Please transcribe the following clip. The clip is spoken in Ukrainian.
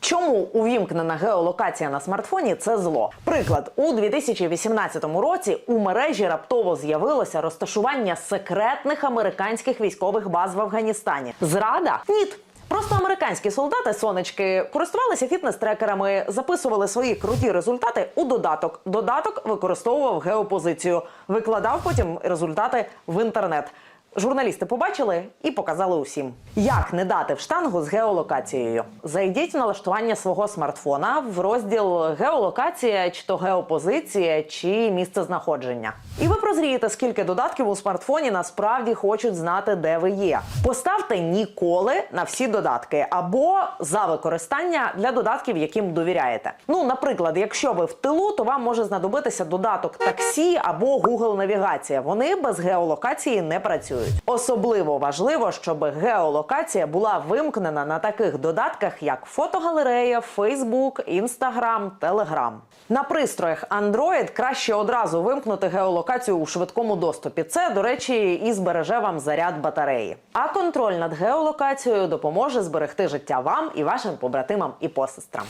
Чому увімкнена геолокація на смартфоні це зло? Приклад, у 2018 році у мережі раптово з'явилося розташування секретних американських військових баз в Афганістані. Зрада? Ні. Просто американські солдати сонечки користувалися фітнес-трекерами, записували свої круті результати у додаток. Додаток використовував геопозицію, викладав потім результати в інтернет. Журналісти побачили і показали усім, як не дати в штангу з геолокацією. Зайдіть в налаштування свого смартфона в розділ геолокація, чи то геопозиція, чи місце знаходження. І ви прозрієте, скільки додатків у смартфоні насправді хочуть знати, де ви є. Поставте ніколи на всі додатки або за використання для додатків, яким довіряєте. Ну, наприклад, якщо ви в тилу, то вам може знадобитися додаток таксі або Google Навігація. Вони без геолокації не працюють. Особливо важливо, щоб геолокація була вимкнена на таких додатках, як фотогалерея, Facebook, Instagram, Telegram. На пристроях Android краще одразу вимкнути геолокацію у швидкому доступі. Це, до речі, і збереже вам заряд батареї. А контроль над геолокацією допоможе зберегти життя вам і вашим побратимам і посестрам.